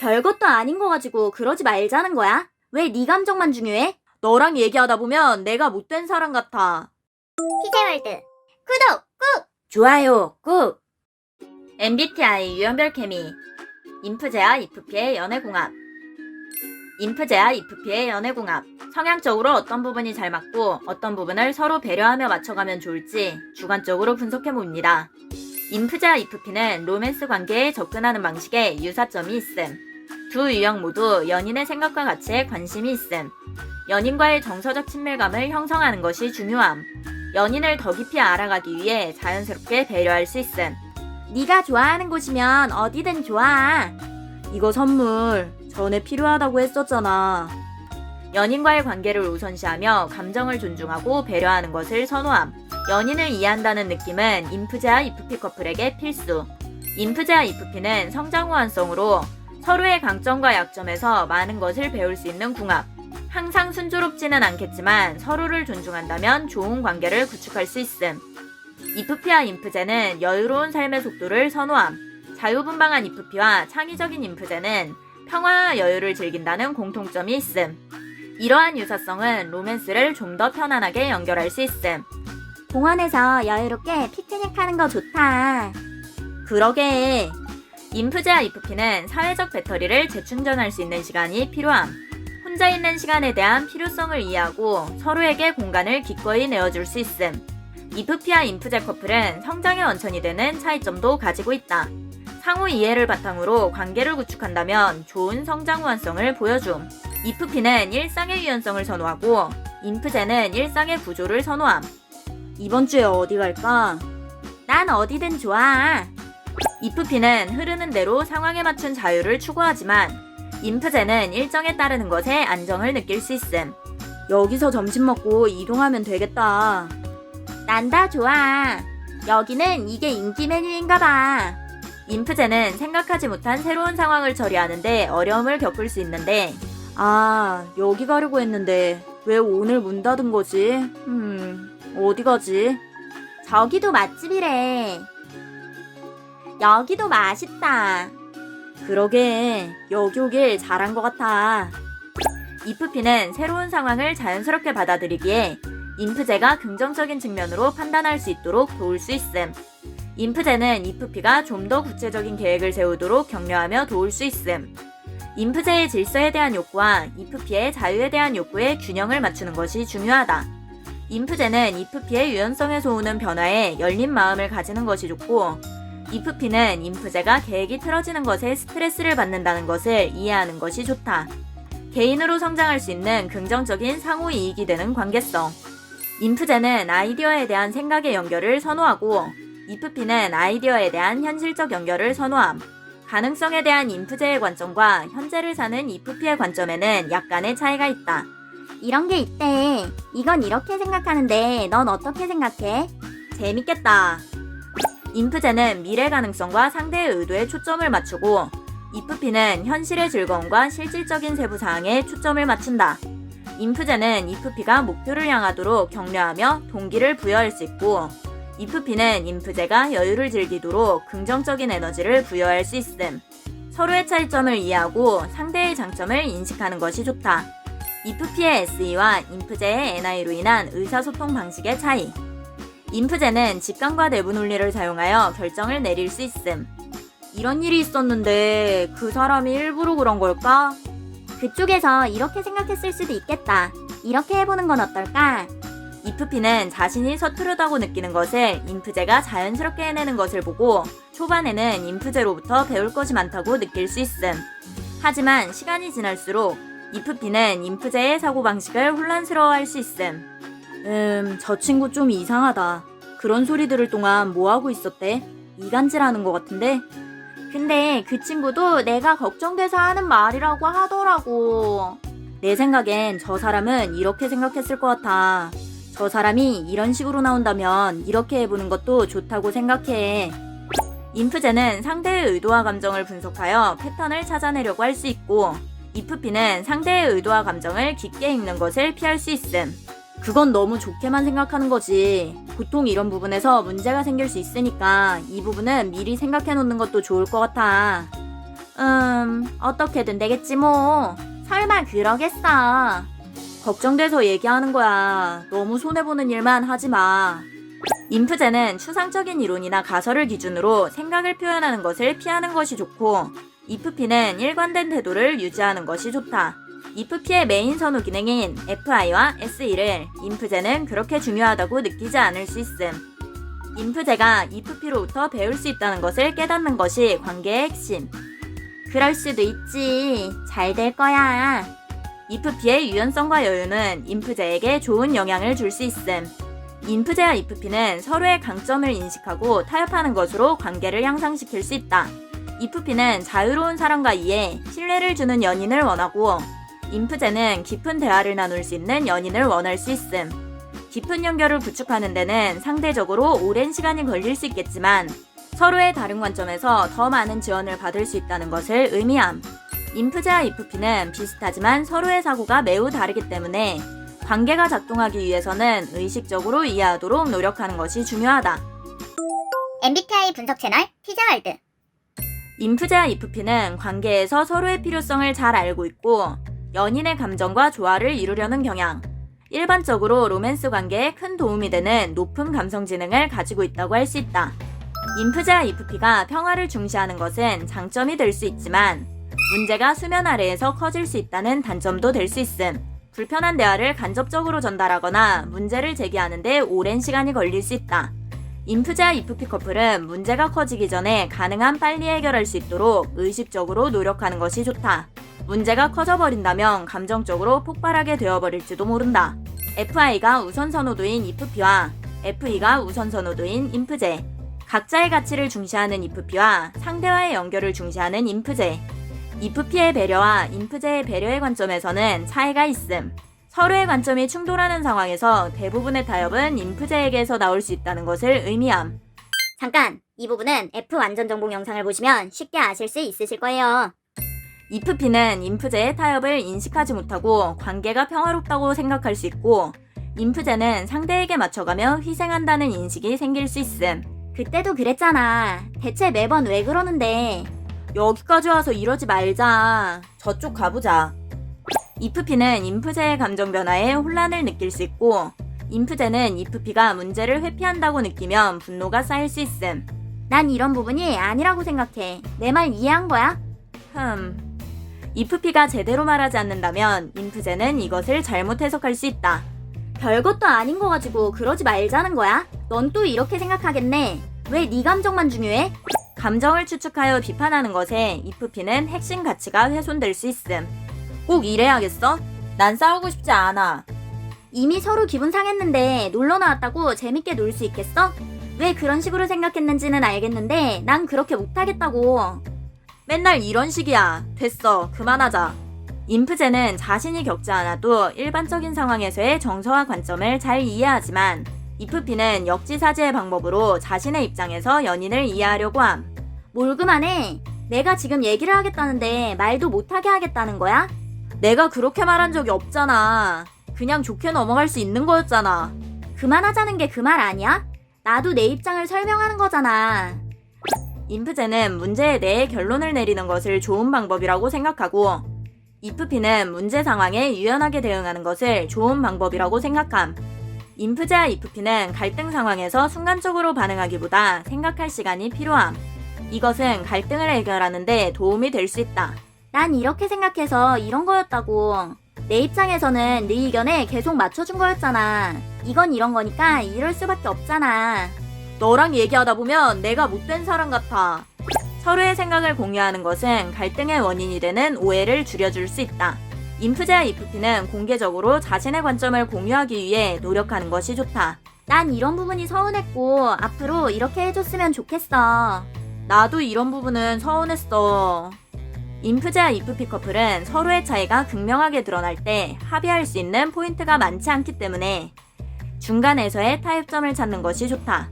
별것도 아닌 거 가지고 그러지 말자는 거야? 왜 네 감정만 중요해? 너랑 얘기하다 보면 내가 못된 사람 같아. 피제월드 구독 꾹! 좋아요, 꾹! MBTI 유연별 케미 인프제와 이프피의 연애공합 인프제와 이프피의 연애공합 성향적으로 어떤 부분이 잘 맞고 어떤 부분을 서로 배려하며 맞춰가면 좋을지 주관적으로 분석해봅니다. 인프제와 이프피는 로맨스 관계에 접근하는 방식에 유사점이 있음. 두 유형 모두 연인의 생각과 가치에 관심이 있음. 연인과의 정서적 친밀감을 형성하는 것이 중요함. 연인을 더 깊이 알아가기 위해 자연스럽게 배려할 수 있음. 네가 좋아하는 곳이면 어디든 좋아. 이거 선물 전에 필요하다고 했었잖아. 연인과의 관계를 우선시하며 감정을 존중하고 배려하는 것을 선호함. 연인을 이해한다는 느낌은 인프제와 이프피 커플에게 필수. 인프제와 이프피는 성장 호환성으로 서로의 강점과 약점에서 많은 것을 배울 수 있는 궁합. 항상 순조롭지는 않겠지만 서로를 존중한다면 좋은 관계를 구축할 수 있음. 이프피와 인프제는 여유로운 삶의 속도를 선호함. 자유분방한 이프피와 창의적인 인프제는 평화와 여유를 즐긴다는 공통점이 있음. 이러한 유사성은 로맨스를 좀 더 편안하게 연결할 수 있음. 공원에서 여유롭게 피크닉 하는 거 좋다. 그러게. 인프제와 이프피는 사회적 배터리를 재충전할 수 있는 시간이 필요함. 혼자 있는 시간에 대한 필요성을 이해하고 서로에게 공간을 기꺼이 내어줄 수 있음. 이프피와 인프제 커플은 성장의 원천이 되는 차이점도 가지고 있다. 상호 이해를 바탕으로 관계를 구축한다면 좋은 성장 호환성을 보여줌. 이프피는 일상의 유연성을 선호하고 인프제는 일상의 구조를 선호함. 이번 주에 어디 갈까? 난 어디든 좋아. 이프피는 흐르는 대로 상황에 맞춘 자유를 추구하지만 인프제는 일정에 따르는 것에 안정을 느낄 수 있음. 여기서 점심 먹고 이동하면 되겠다. 난 다 좋아. 여기는 이게 인기 메뉴인가 봐. 인프제는 생각하지 못한 새로운 상황을 처리하는데 어려움을 겪을 수 있는데 아 여기 가려고 했는데 왜 오늘 문 닫은 거지? 음 어디 가지? 저기도 맛집이래. 여기도 맛있다. 그러게 여기 오길 잘한 것 같아. 이프피는 새로운 상황을 자연스럽게 받아들이기에 인프제가 긍정적인 측면으로 판단할 수 있도록 도울 수 있음. 인프제는 이프피가 좀 더 구체적인 계획을 세우도록 격려하며 도울 수 있음. 인프제의 질서에 대한 욕구와 이프피의 자유에 대한 욕구의 균형을 맞추는 것이 중요하다. 인프제는 이프피의 유연성에서 오는 변화에 열린 마음을 가지는 것이 좋고, 이프피는 인프제가 계획이 틀어지는 것에 스트레스를 받는다는 것을 이해하는 것이 좋다. 개인으로 성장할 수 있는 긍정적인 상호 이익이 되는 관계성. 인프제는 아이디어에 대한 생각의 연결을 선호하고, 이프피는 아이디어에 대한 현실적 연결을 선호함. 가능성에 대한 인프제의 관점과 현재를 사는 이프피의 관점에는 약간의 차이가 있다. 이런 게 있대. 이건 이렇게 생각하는데 넌 어떻게 생각해? 재밌겠다. 인프제는 미래 가능성과 상대의 의도에 초점을 맞추고 이프피는 현실의 즐거움과 실질적인 세부 사항에 초점을 맞춘다. 인프제는 이프피가 목표를 향하도록 격려하며 동기를 부여할 수 있고 이프피는 인프제가 여유를 즐기도록 긍정적인 에너지를 부여할 수 있음. 서로의 차이점을 이해하고 상대의 장점을 인식하는 것이 좋다. 이프피의 SE와 인프제의 NI로 인한 의사소통 방식의 차이. 인프제는 직감과 내부 논리를 사용하여 결정을 내릴 수 있음. 이런 일이 있었는데 그 사람이 일부러 그런 걸까? 그쪽에서 이렇게 생각했을 수도 있겠다. 이렇게 해보는 건 어떨까? 이프피는 자신이 서투르다고 느끼는 것을 인프제가 자연스럽게 해내는 것을 보고 초반에는 인프제로부터 배울 것이 많다고 느낄 수 있음. 하지만 시간이 지날수록 이프피는 인프제의 사고방식을 혼란스러워할 수 있음. 음, 저 친구 좀 이상하다. 그런 소리 들을 동안 뭐하고 있었대? 이간질하는 것 같은데? 근데 그 친구도 내가 걱정돼서 하는 말이라고 하더라고. 내 생각엔 저 사람은 이렇게 생각했을 것 같아. 저 사람이 이런 식으로 나온다면 이렇게 해보는 것도 좋다고 생각해. 인프제는 상대의 의도와 감정을 분석하여 패턴을 찾아내려고 할 수 있고, 이프피는 상대의 의도와 감정을 깊게 읽는 것을 피할 수 있음. 그건 너무 좋게만 생각하는 거지. 보통 이런 부분에서 문제가 생길 수 있으니까 이 부분은 미리 생각해 놓는 것도 좋을 것 같아. 음, 어떻게든 되겠지 뭐. 설마 그러겠어. 걱정돼서 얘기하는 거야. 너무 손해보는 일만 하지 마. 인프제는 추상적인 이론이나 가설을 기준으로 생각을 표현하는 것을 피하는 것이 좋고, 이프피는 일관된 태도를 유지하는 것이 좋다. 이프피의 메인 선호 기능인 FI와 SE를 인프제는 그렇게 중요하다고 느끼지 않을 수 있음. 인프제가 이프피로부터 배울 수 있다는 것을 깨닫는 것이 관계의 핵심. 그럴 수도 있지. 잘 될 거야. 이프피의 유연성과 여유는 인프제에게 좋은 영향을 줄 수 있음. 인프제와 이프피는 서로의 강점을 인식하고 타협하는 것으로 관계를 향상시킬 수 있다. 이프피는 자유로운 사람과 이해, 신뢰를 주는 연인을 원하고, 인프제는 깊은 대화를 나눌 수 있는 연인을 원할 수 있음. 깊은 연결을 구축하는 데는 상대적으로 오랜 시간이 걸릴 수 있겠지만, 서로의 다른 관점에서 더 많은 지원을 받을 수 있다는 것을 의미함. 인프제와 이프피는 비슷하지만 서로의 사고가 매우 다르기 때문에 관계가 작동하기 위해서는 의식적으로 이해하도록 노력하는 것이 중요하다. MBTI 분석 채널 티자월드 인프제와 이프피는 관계에서 서로의 필요성을 잘 알고 있고 연인의 감정과 조화를 이루려는 경향. 일반적으로 로맨스 관계에 큰 도움이 되는 높은 감성 지능을 가지고 있다고 할 수 있다. 인프제와 이프피가 평화를 중시하는 것은 장점이 될 수 있지만 문제가 수면 아래에서 커질 수 있다는 단점도 될 수 있음. 불편한 대화를 간접적으로 전달하거나 문제를 제기하는데 오랜 시간이 걸릴 수 있다. 인프제와 이프피 커플은 문제가 커지기 전에 가능한 빨리 해결할 수 있도록 의식적으로 노력하는 것이 좋다. 문제가 커져버린다면 감정적으로 폭발하게 되어버릴지도 모른다. FI가 우선 선호도인 이프피와 FE가 우선 선호도인 인프제. 각자의 가치를 중시하는 이프피와 상대와의 연결을 중시하는 인프제. 이프피의 배려와 인프제의 배려의 관점에서는 차이가 있음. 서로의 관점이 충돌하는 상황에서 대부분의 타협은 인프제에게서 나올 수 있다는 것을 의미함. 잠깐 이 부분은 F 완전 정복 영상을 보시면 쉽게 아실 수 있으실 거예요 이프피는 인프제의 타협을 인식하지 못하고 관계가 평화롭다고 생각할 수 있고, 인프제는 상대에게 맞춰가며 희생한다는 인식이 생길 수 있음. 그때도 그랬잖아. 대체 매번 왜 그러는데? 여기까지 와서 이러지 말자. 저쪽 가보자. 이프피는 인프제의 감정 변화에 혼란을 느낄 수 있고, 인프제는 이프피가 문제를 회피한다고 느끼면 분노가 쌓일 수 있음. 난 이런 부분이 아니라고 생각해. 내 말 이해한 거야? 흠. 이프피가 제대로 말하지 않는다면 인프제는 이것을 잘못 해석할 수 있다. 별것도 아닌 거 가지고 그러지 말자는 거야? 넌 또 이렇게 생각하겠네. 왜 네 감정만 중요해? 감정을 추측하여 비판하는 것에 이프피는 핵심 가치가 훼손될 수 있음. 꼭 이래야겠어? 난 싸우고 싶지 않아. 이미 서로 기분 상했는데 놀러 나왔다고 재밌게 놀 수 있겠어? 왜 그런 식으로 생각했는지는 알겠는데 난 그렇게 못하겠다고. 맨날 이런 식이야. 됐어. 그만하자. 인프제는 자신이 겪지 않아도 일반적인 상황에서의 정서와 관점을 잘 이해하지만 이프피는 역지사지의 방법으로 자신의 입장에서 연인을 이해하려고 함. 뭘 그만해. 내가 지금 얘기를 하겠다는데 말도 못하게 하겠다는 거야? 내가 그렇게 말한 적이 없잖아. 그냥 좋게 넘어갈 수 있는 거였잖아. 그만하자는 게 그 말 아니야? 나도 내 입장을 설명하는 거잖아. 인프제는 문제에 대해 결론을 내리는 것을 좋은 방법이라고 생각하고 이프피는 문제 상황에 유연하게 대응하는 것을 좋은 방법이라고 생각함. 인프제와 이프피는 갈등 상황에서 순간적으로 반응하기보다 생각할 시간이 필요함. 이것은 갈등을 해결하는 데 도움이 될 수 있다. 난 이렇게 생각해서 이런 거였다고. 내 입장에서는 네 의견에 계속 맞춰준 거였잖아. 이건 이런 거니까 이럴 수밖에 없잖아. 너랑 얘기하다 보면 내가 못된 사람 같아. 서로의 생각을 공유하는 것은 갈등의 원인이 되는 오해를 줄여줄 수 있다. 인프제와 이프피는 공개적으로 자신의 관점을 공유하기 위해 노력하는 것이 좋다. 난 이런 부분이 서운했고 앞으로 이렇게 해줬으면 좋겠어. 나도 이런 부분은 서운했어. 인프제와 이프피 커플은 서로의 차이가 극명하게 드러날 때 합의할 수 있는 포인트가 많지 않기 때문에 중간에서의 타협점을 찾는 것이 좋다.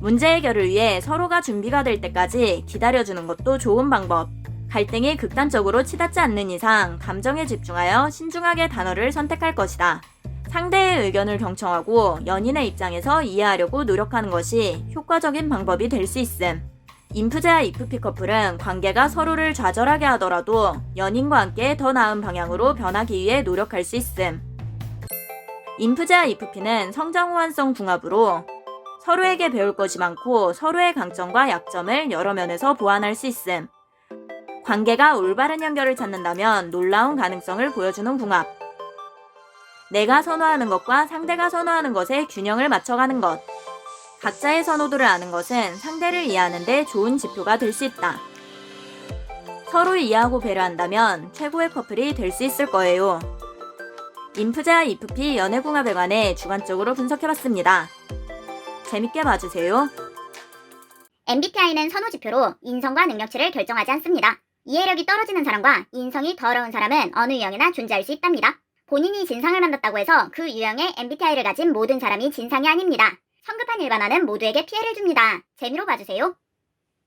문제 해결을 위해 서로가 준비가 될 때까지 기다려주는 것도 좋은 방법. 갈등이 극단적으로 치닫지 않는 이상 감정에 집중하여 신중하게 단어를 선택할 것이다. 상대의 의견을 경청하고 연인의 입장에서 이해하려고 노력하는 것이 효과적인 방법이 될 수 있음. 인프제와 이프피 커플은 관계가 서로를 좌절하게 하더라도 연인과 함께 더 나은 방향으로 변하기 위해 노력할 수 있음. 인프제와 이프피는 성장 호환성 궁합으로 서로에게 배울 것이 많고 서로의 강점과 약점을 여러 면에서 보완할 수 있음. 관계가 올바른 연결을 찾는다면 놀라운 가능성을 보여주는 궁합. 내가 선호하는 것과 상대가 선호하는 것의 균형을 맞춰가는 것. 각자의 선호도를 아는 것은 상대를 이해하는 데 좋은 지표가 될 수 있다. 서로 이해하고 배려한다면 최고의 커플이 될 수 있을 거예요. 인프제와 이프피 연애궁합에 관해 주관적으로 분석해봤습니다. 재밌게 봐주세요. MBTI는 선호 지표로 인성과 능력치를 결정하지 않습니다. 이해력이 떨어지는 사람과 인성이 더러운 사람은 어느 유형이나 존재할 수 있답니다. 본인이 진상을 만났다고 해서 그 유형의 MBTI를 가진 모든 사람이 진상이 아닙니다. 성급한 일반화는 모두에게 피해를 줍니다. 재미로 봐주세요.